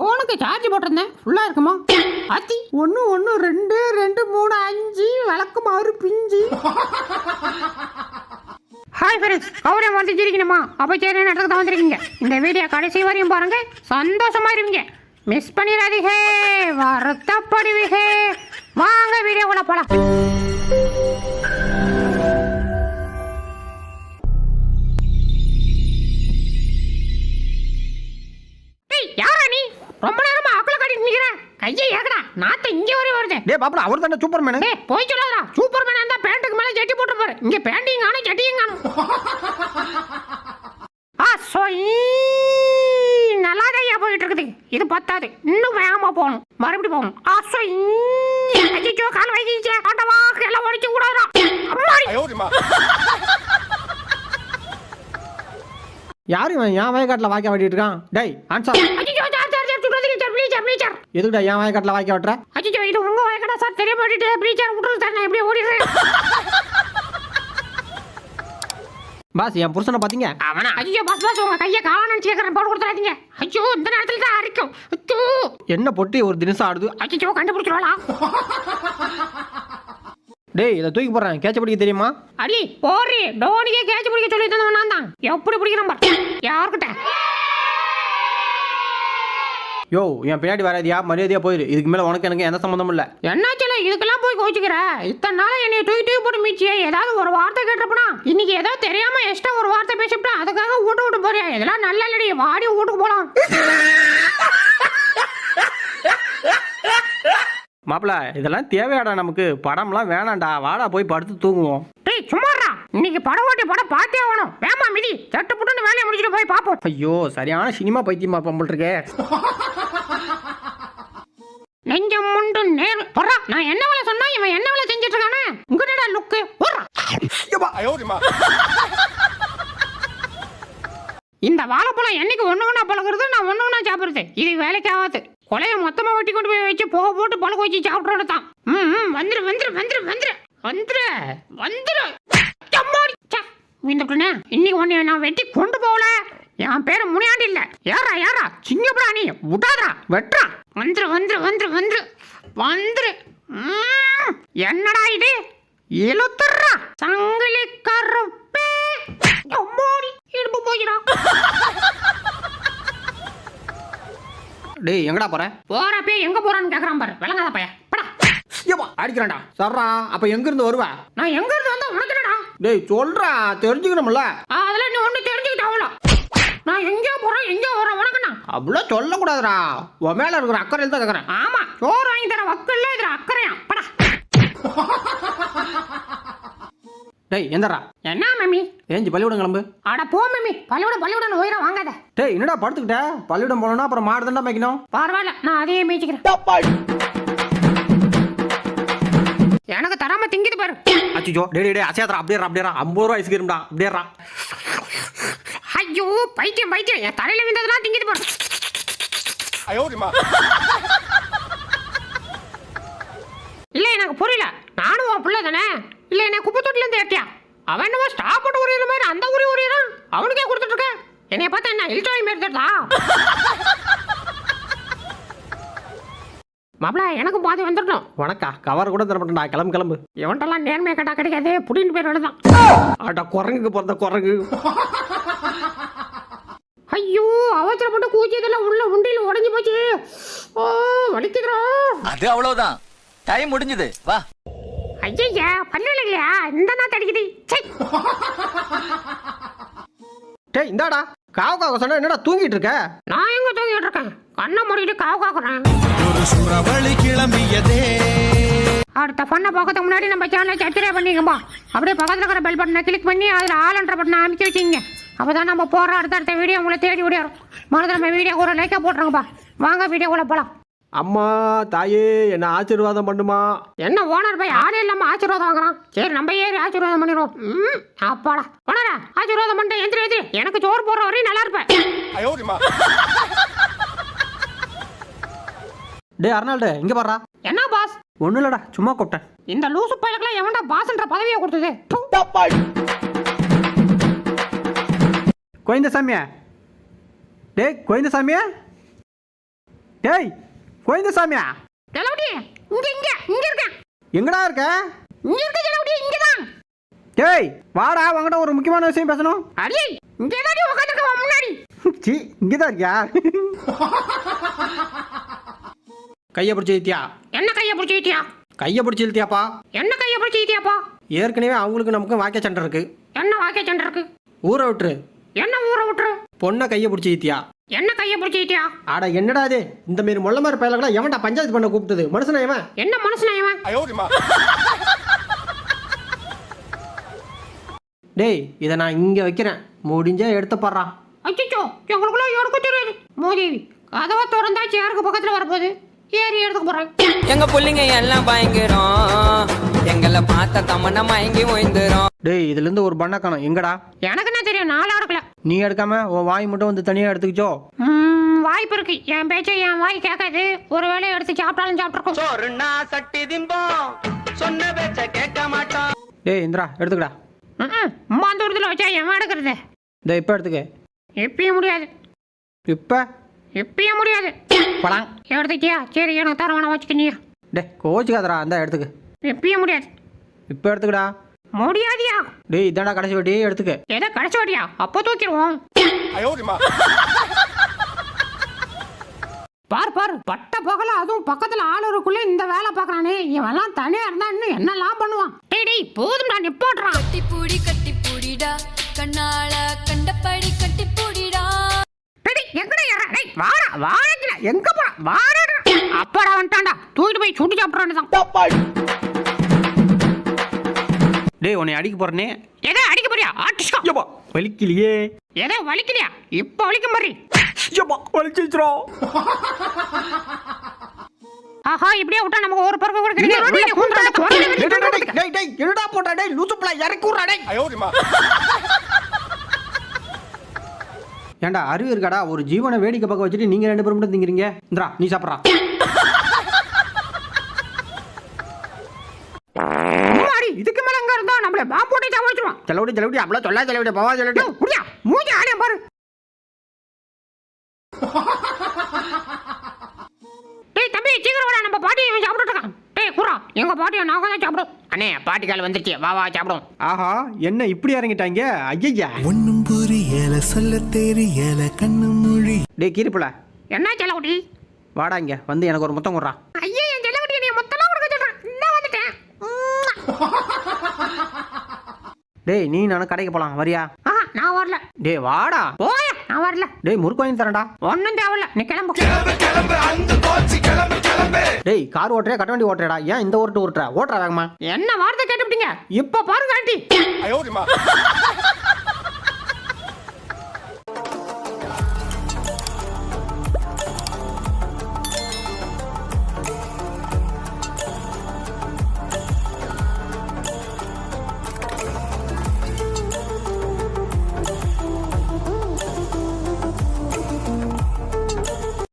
ஃபோனுக்கு சார்ஜ் போட்டிருந்தேன். ஃபுல்லா இருக்குமா? அத்தி ஒன்று ஒன்று ரெண்டு ரெண்டு மூணு அஞ்சு விளக்கு மாறு பிஞ்சு. ஹாய் ஃப்ரெண்ட்ஸ் கௌரவம் வந்து சிரிக்கணுமா? அப்போ சரி நடத்துக்கு தான் வந்திருக்கீங்க? இந்த வீடியோ கடைசி வரையும் பாருங்க. சந்தோஷமா இருவீங்க மிஸ் பண்ணிடாதீங்க. வருத்தப்படுவீங்க. வாங்க வீடியோக்குள்ள போலாம். யாரா ரொம்ப நேரமா அக்கல காட்டிட்டு நிக்கிற கையை ஏகடா நாத்த இங்க வரை வருது. டேய் பாப்பல அவர் தானே சூப்பர்மேனு டேய் போய் சொல்லாதடா. சூப்பர்மேன் இருந்தா பேண்ட்டுக்கு மேல ஜட்டி போட்டு பாரு இங்க பேண்டையும் காணும் ஜட்டியும் காணும். ஆ சொய் நல்லா தையா போயிட்டு இருக்குது. இது பத்தாது. இன்னும் வேகமா போகணும். மறுபடியும் போகணும். ஆ சொய் அஜிச்சோ கால் வைக்கிச்சே. ஆட்டவா எல்லாம் ஒடிச்சு கூடாதா அம்மாடி. யாரு இவன்? என் வயக்காட்டில் வாய்க்க வெட்டிட்டு இருக்கான்? டேய் ஆன்சர் அஜிச்சோ சார் சார் சார் சுடுறதுக்கு சார் ப்ளீஸ் ப்ளீஸ் சார் எதுக்குடா என் வயக்காட்டில் வாய்க்க வெட்டுற? அஜிச்சோ இது உங்க வாய்க்கடா சார்? தெரிய மாட்டேட்டு ப்ளீஸ் சார் விட்டுரு சார் நான் எப்படி ஓடிடுறேன். பாஸ் என் புருஷனை பாத்தீங்க? அவனா? ஐயோ பஸ் பஸ் உங்க கையை காண நினைச்சு கேட்கறேன் போட்டு கொடுத்துறாதீங்க. ஐயோ இந்த நேரத்துல தான் அரிக்கும். ஐயோ என்ன பொட்டி ஒரு தினசம் ஆடுது? ஐயோ கண்டுபிடிச்சிருவாளா? டேய் இதை தூக்கி போடுறேன். கேட்ச பிடிக்க தெரியுமா? அடி போறி. டோனிக்கே கேட்ச் பிடிக்க சொல்லி தந்தவன் நான் தான். எப்படி பிடிக்கிறேன் பாரு. யாருக்கிட்ட யோ என் பின்னாடி வராதியா மரியாதையா போயிரு. இதுக்கு மேல உனக்கு எனக்கு எந்த சம்மந்தமும் இல்ல. என்னாச்சுல இதுக்கெல்லாம் போய் கோச்சிக்கிற? இத்தனை நாள் என்னைய தூக்கி தூக்கி போட்டு மீச்சியே ஏதாவது ஒரு வார்த்தை கேட்டிருப்பனா? இன்னைக்கு ஏதோ தெரியாம எக்ஸ்ட்ரா ஒரு வார்த்தை பேசிவிட்டேன் அதுக்காக வீட்டு விட்டு போறியா? இதெல்லாம் நல்ல இல்லடி. வாடி வீட்டுக்கு போலாம். மாப்பிள இதெல்லாம் தேவையாடா நமக்கு. படம்லாம் வேணாம்டா. வாடா போய் படுத்து தூங்குவோம். டேய் சும்மாடா இன்னைக்கு படம் ஓட்டி படம் பார்த்தே ஆகணும். வேமா மிதி சட்டு புட்டுன்னு வேலையை முடிச்சுட்டு போய் பார்ப்போம். ஐயோ சரியான சினிமா பைத்தியமா பம்பிள் இருக்கே. நெஞ்சம் முண்டு நேர் போறா நான் என்ன வேலை சொன்னா இவன் என்ன வேலை செஞ்சுட்டு இருக்கானே? உங்கடா லுக்கு போறா இந்த வாழைப்பழம் என்னைக்கு ஒண்ணு ஒண்ணா பழகுறது? நான் ஒண்ணு ஒண்ணா சாப்பிடுறது. இது வேலைக்கு ஆகாது கொலைய மொத்தமா வெட்டி கொண்டு போய் வச்சு போக போட்டு பழக வச்சு சாப்பிட்றது தான் ம் வந்துரு வந்துரு வந்துரு வந்துரு. வந்துரு வந்துரு. பிள்ளை இன்னைக்கு ஒன்னு நான் வெட்டி கொண்டு போகல. என் பேரு முனியாண்டி இல்ல. யாரா யாரா சிங்கப்படா நீ விட்டாதா வெட்டுறா. வந்துரு வந்துரு வந்துரு வந்துரு. வந்துரு. என்னடா இது? இழுத்துறா சங்கிலி கருப்பே. இடுப்பு போயிடா. டேய் எங்கடா போற? போறப்பே எங்க போறான்னு கேக்குறான் பாரு. விளங்காத பையன். படா. அடிக்கிறான்டா. சர்றா அப்ப எங்க இருந்து வருவ? நான் எங்க இருந்து வந்தா உனக்கு என்னடா? டேய் சொல்றா தெரிஞ்சுக்கணும்ல. ஆ, அதெல்லாம் நீ ஒண்ணு தெரிஞ்சுக்கிட்டாவல நான் எங்கேயோ போறேன் எங்கேயோ வரேன் உனக்குண்ணா அவ்வளோ சொல்லக்கூடாதுடா. உன் மேல இருக்கிற அக்கறையில் தான் கேட்கறேன் ஆமா சோறு வாங்கி தர வக்கல்ல இதுல அக்கறையா? படா. டேய் எந்தடா என்ன மம்மி? ஏஞ்சி பள்ளிக்கூடம் கிளம்பு. அட போ மம்மி. பள்ளிவிட பள்ளிவிட உயிரை வாங்காத. டேய் என்னடா படுத்துக்கிட்ட? பள்ளிக்கூடம் போனோம்னா அப்புறம் மாடு தாண்டா மேய்க்கணும். பரவாயில்ல நான் அதையே மேய்ச்சிக்கிறேன். எனக்கு தராம திங்கிது பாரு. அச்சிச்சோ டேய் டேய், டேய் அசையாதரா அப்படியே அப்படியே ஐம்பது ரூபா ஐஸ்கிரீம்டா அப்படியேறா. ஐயோ பைத்தியம் பைத்தியம். என் தலையில விழுந்ததெல்லாம் திங்கிது பாரு. இல்ல எனக்கு புரியல. நானும் உன் பிள்ளை தானே? இல்ல என்ன குப்பை தொட்டில இருந்து ஏட்டியா அவன் என்னமோ ஸ்டாப் போட்டு உரியற மாதிரி அந்த உரி உரியறான் அவனுக்கே கொடுத்துட்டு இருக்க. என்னைய பார்த்தா என்ன இல்டாய் மாரி தட்டா மாப்பிள எனக்கும் பாதி வந்துடணும் உனக்கா? கவர் கூட தர மாட்டேன்டா கிளம்பு கிளம்பு. இவன்ட்டெல்லாம் நேர்மையை கேட்டா கிடைக்காது புடின்னு பேர் தான் ஆட்டா குரங்குக்கு பிறந்த குரங்கு. ஐயோ அவசரப்பட்டு கூச்சியதெல்லாம் உள்ள உண்டியில் உடைஞ்சு போச்சு. ஓ வலிக்குதுடா. அது அவ்வளவுதான். டைம் முடிஞ்சது. வா. ஐயா பல்லு இல்லையா இந்த நாத்து அடிக்குது. சை டேய் இந்தாடா. காவு காவு சொன்னா என்னடா தூங்கிட்டு இருக்க? நான் எங்க தூங்கிட்டு இருக்கேன்? கண்ணை மூடிட்டு காவு காக்குறேன் ஒரு சூறாவளி கிளம்பியதே. அடுத்த ஃபண்ணை பார்க்கறதுக்கு முன்னாடி நம்ம சேனலை சப்ஸ்கிரைப் பண்ணிக்கம்பா அப்படியே பக்கத்தில் இருக்கிற பெல் பட்டனை கிளிக் பண்ணி அதில் ஆளுன்ற பட்டனை அமைக்க வச்சிங்க. அப்போ தான் நம்ம போடுற அடுத்தடுத்த வீடியோ உங்களை தேடி ஓடிடும் மறந்து நம்ம வீடியோ ஒரு லைக்காக போட்டுருங்கப்பா வாங்க வீடியோக்குள்ளே போகலாம் அம்மா தாயே என்ன ஆசீர்வாதம் பண்ணுமா? என்ன ஓனர் போய் ஆளே இல்லாமல் ஆசீர்வாதம் வாங்குறான்? சரி நம்ம ஏறி ஆசீர்வாதம் பண்ணிடுவோம். ம் அப்பாடா. ஓனரா ஆசீர்வாதம் பண்ணிட்டு எந்திரி எந்திரி. எனக்கு சோறு போடுற வரையும் நல்லா இருப்பேன். டேய் அர்னால்டு இங்க பாடுறா என்ன பாஸ்? ஒன்றும் இல்லடா சும்மா கூப்பிட்டேன். இந்த லூசு பையனுக்குலாம் எவன்டா பாஸ்ன்ற பதவியை கொடுத்தது. கோயந்த சாமியா டேய் கோயந்த சாமியா டேய் கோவிந்தசாமியா? செலவுடி இங்க இங்க இங்க இருக்கேன் எங்கடா இருக்க? இங்க இருக்க செலவுடி இங்கதான் டேய் வாடா உங்ககிட்ட ஒரு முக்கியமான விஷயம் பேசணும். அடி இங்க தாடி உட்காந்துருக்க முன்னாடி. சி இங்கதான் இருக்கியா? கையை பிடிச்சி இழுத்தியா? என்ன கைய பிடிச்சி வைத்தியா கையை பிடிச்சி இழுத்தியாப்பா? என்ன கைய பிடிச்சி வைத்தியாப்பா ஏற்கனவே அவங்களுக்கு நமக்கு வாக்கிய சண்டை இருக்கு. என்ன வாக்கிய சண்டை இருக்கு? ஊரை விட்டுரு. என்ன ஊரை விட்டுரு? பொண்ணை கையை பிடிச்சி இழுத்தியா? என்ன கைய பிடிச்சி வைத்தியா ஆட என்னடா இது? இந்த மாரி முள்ள மாதிரி பயலங்களா எவன்டா பஞ்சாயத்து பண்ண கூப்பிட்டது? மனுஷனா இவன்? என்ன மனசுனா இவன்? டேய் இதை நான் இங்கே வைக்கிறேன். முடிஞ்சா எடுத்து பாடுறான் அச்சோ எங்களுக்குள்ள எடுக்க தெரியாது. மோதேவி கதவை திறந்தா சேருக்கு பக்கத்துல வரப்போகுது. ஏறி எடுத்துக்க போறேன். எங்க புள்ளைங்க எல்லாம் பயங்கரம். எங்களை பார்த்த தமன மயங்கி ஓய்ந்துரும். டேய் இதுலேருந்து ஒரு பண்ண காணும். எங்கடா? எனக்கு என்ன தெரியும்? நாளா எடுக்கல நீ எடுக்காம உன் வாய் மட்டும் வந்து தனியாக எடுத்துக்கிச்சோ? ம், வாய்ப்பு இருக்கு. என் பேச்சை என் வாய் கேட்காது ஒருவேளை எடுத்து சாப்பிட்டாலும் சாப்பிட்டுருக்கோம். சொருண்ணா சட்டி திம்போம். சொன்ன பேச்ச கேட்க மாட்டோம். டேய் இந்திரா எடுத்துக்கடா. அம்மா தூரத்தில் வச்சா எவன் எடுக்கிறது. டேய் இப்போ எடுத்துக்க. எப்பயும் முடியாது. இப்போ? எப்பயும் முடியாது. பழம். எடுத்துக்கியா சரி எனக்கு தரவான வச்சுக்கினியா டே கோச்சுக்காதடா. அந்த எடுத்துக்க. எப்பயும் முடியாது. இப்போ எடுத்துக்கடா. முடியாதியா? டேய் இதாண்டா கடைசி வட்டி எடுத்துக்க. எதை கடைசி வாட்டியா? அப்போ தூக்கிடுவோம். பார் பார் பட்ட பகல அதுவும் பக்கத்துல ஆளுருக்குள்ள இந்த வேலை பார்க்கறானே. இவன்லாம் தனியா இருந்தா இன்னும் என்னெல்லாம் பண்ணுவான்? டேய் டேய் போதும்டா நிப்பாட்றான் கட்டிப்பூடி கட்டிப்பூடிடா. கண்ணால கண்டபடி கட்டிப்பூடிடா. டேய் டேய், எங்கடா ஏறா? டேய் வாடா வாடா எங்க போற? வாடா அப்பாடா வந்துட்டான்டா. தூக்கிட்டு போய் சுட்டு சாப்பிட்றான்னு டேய் உன்னை அடிக்க போறனே. எதை அடிக்க போறியா? ஆட்டிஸ்கோ ஐயப்பா வலிக்கலையே. எதை வலிக்கலையா இப்போ வலிக்கும் பாரு. ஐயப்பா வலிச்சிச்சிரும் ஆஹா இப்படியே விட்டா நமக்கு ஒரு பருப்பு கூட கிடைக்காது. டேய், டேய், என்னடா போட்டா? டேய் லூசுப்புல இறக்கி விட்றா டேய் ஏன்டா அறிவு இருக்காடா? ஒரு ஜீவனை வேடிக்கை பார்க்க வச்சுட்டு நீங்க ரெண்டு பேரும் மட்டும் திங்கிறீங்க. இந்திரா நீ சாப்பிட்றா அம்மாடி, இதுக்கு மேல எங்க இருந்தா நம்மள பாம்பு போட்டு சாவடிச்சிருவான் செலவுடி செலவுடி அவ்வளோ சொல்ல செலவுடி பவா செலவுடி முடியா மூஞ்சி ஆனே பாரு. டேய் தம்பி சீக்கிரம் வாடா நம்ம பாட்டி இவன் சாப்பிட்டுட்டு இருக்கான். டேய் குறா எங்க பாட்டியை நாங்க தான் சாப்பிடும். அண்ணே பாட்டி கால் வந்துருச்சு. வா வா சாப்பிடும் ஆஹா என்ன இப்படி இறங்கிட்டாங்க? ஐயா ஒன்னும் புரியல சொல்ல தெரியல கண்ணு மொழி டேய் கீரிப்புல என்ன செல்லகுட்டி வாடா இங்க வந்து எனக்கு ஒரு முத்தம் கொடுறா. ஐயா என் செல்லகுட்டி நீ மொத்தமா கொடுக்க சொல்றான் இந்த வந்துட்டேன். டேய் நீ நானும் கடைக்கு போலாம். வரியா? ஆஹா நான் வரல. டேய் வாடா. போயா நான் வரல. டேய் முறுக்கு வாங்கி தரேன்டா. ஒன்னும் தேவையில்ல. நீ கிளம்பு. டேய் கார் ஓட்டுறியா? கட்ட வண்டி ஓட்டுறடா ஏன் இந்த ஓட்டு ஓட்டுற? ஓட்டுறா வேகமா. என்ன வார்த்தை கேட்டுவிட்டீங்க இப்ப பாருங்க ஆண்டி.